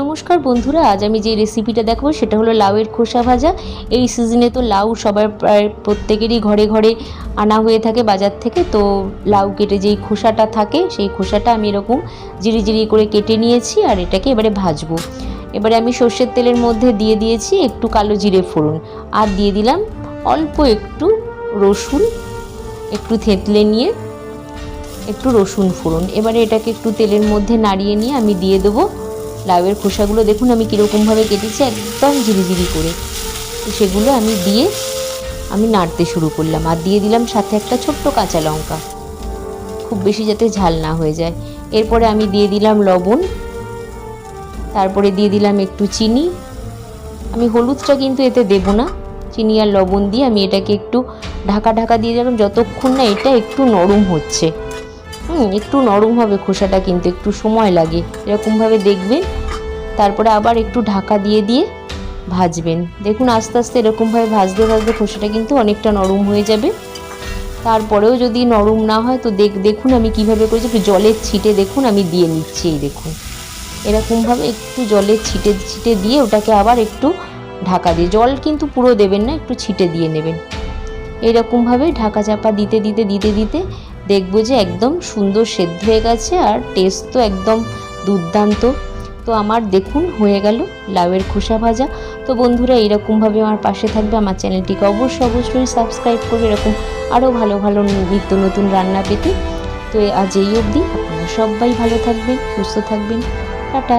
নমস্কার বন্ধুরা, আজ আমি যে রেসিপিটা দেখাবো সেটা হলো লাউয়ের খোসা ভাজা। এই সিজনে তো লাউ সবার প্রায় প্রত্যেকেরই ঘরে ঘরে আনা হয়ে থাকে বাজার থেকে। তো লাউ কেটে যেই খোসাটা থাকে, সেই খোসাটা আমি এরকম জিরি জিরি করে কেটে নিয়েছি আর এটাকে এবারে ভাজবো। এবারে আমি সর্ষের তেলের মধ্যে দিয়ে দিয়েছি একটু কালো জিরে ফোড়ন আর দিয়ে দিলাম অল্প একটু রসুন, একটু থেতলে নিয়ে একটু রসুন ফোড়ন। এবারে এটাকে একটু তেলের মধ্যে নাড়িয়ে নিয়ে আমি দিয়ে দেবো লাউয়ের খোসাগুলো দেখুন, আমি কীরকমভাবে কেটেছি, একদম ঝিরিঝিরি করে। তো সেগুলো আমি দিয়ে আমি নাড়তে শুরু করলাম, আর দিয়ে দিলাম সাথে একটা ছোট্ট কাঁচা লঙ্কা। খুব বেশি যাতে ঝাল না হয়ে যায়। এরপরে আমি দিয়ে দিলাম লবণ, তারপরে দিয়ে দিলাম একটু চিনি। আমি হলুদটা কিন্তু এতে দেবো না, চিনি আর লবণ দিয়ে আমি এটাকে একটু ঢাকা ঢাকা দিয়ে দিলাম, যতক্ষণ না এটা একটু নরম হচ্ছে। হুম, একটু নরম হবে খোসাটা কিন্তু, একটু সময় লাগে। এরকমভাবে দেখবেন তারপরে আবার একটু ঢাকা দিয়ে দিয়ে ভাজবেন। দেখুন আস্তে আস্তে এরকমভাবে ভাজতে ভাজতে খোসাটা কিন্তু অনেকটা নরম হয়ে যাবে। তারপরেও যদি নরম না হয় তো দেখ দেখুন আমি কীভাবে করেছি। একটু জলের ছিটে দেখুন, আমি দিয়ে নিচ্ছি এই দেখুন। এরকমভাবে একটু জলের ছিটে ছিটে দিয়ে ওটাকে আবার একটু ঢাকা দিয়ে জল কিন্তু পুরো দেবেন না, একটু ছিটে দিয়ে নেবেন। এরকমভাবে ঢাকা চাপা দিতে দিতে দিতে দিতে দেখব যে একদম সুন্দর সেদ্ধ হয়ে গেছে আর টেস্ট তো একদম দুর্দান্ত। তো আমার দেখুন, হয়ে গেল লাউয়ের খোসা ভাজা। তো বন্ধুরা এরকমভাবে আমার পাশে থাকবে। আমার চ্যানেলটিকে অবশ্যই অবশ্যই সাবস্ক্রাইব করবে। এরকম আরও ভালো ভালো নিত্য নতুন রান্না পেতে। তো আজ এই অবধি। আপনারা সবাই ভালো থাকবেন, সুস্থ থাকবেন। টাটা।